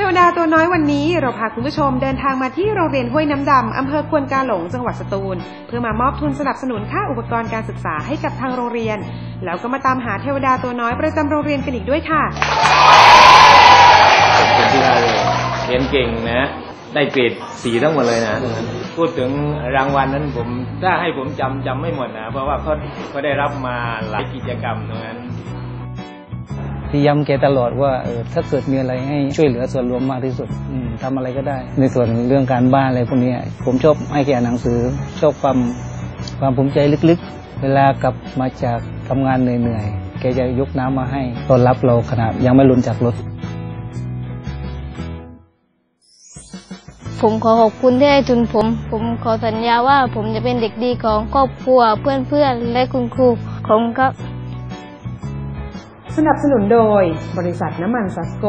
ทวดาตัวน้อยวันนี้เราพาคุณผู้ชมเดินทางมาที่โรงเรียนห้วยน้ำดำอำเภอควนกาหลงจังหวัดสตูล เพื่อมามอบทุนสนับสนุนค่าอุปกรณ์การศึกษาให้กับทางโรงเรียน แล้วก็มาตามหาเทวดาตัวน้อยประจำโรงเรียนกันอีกด้วยค่ะเป็นที่ได้เรียนเก่งนะ ได้เกรดสีทั้งหมดเลยนะ พูดถึงรางวัลนั้นผมถ้าให้ผมจำจำไม่หมดนะ เพราะว่าเขาเขาได้รับมาหลายกิจกรรมตรงนั้น ที่ย้ำแกตลอดว่าเออถ้าเกิดมีอะไรให้ช่วยเหลือส่วนรวมมากที่สุดอืมทำอะไรก็ได้ ในส่วนเรื่องการบ้านอะไรพวกนี้ผมชอบให้แกอ่านหนังสือชอบความความภูมิใจลึกๆ เวลากลับมาจากทำงานเหนื่อยๆแกจะยกน้ำมาให้ต้อนรับเราขนาดยังไม่ลงจากรถ ผมขอขอบคุณที่ให้ทุนผม ผมขอสัญญาว่าผมจะเป็นเด็กดีของครอบครัวเพื่อนๆและคุณครูผมครับ สนับสนุนโดยบริษัทน้ำมันซัสโก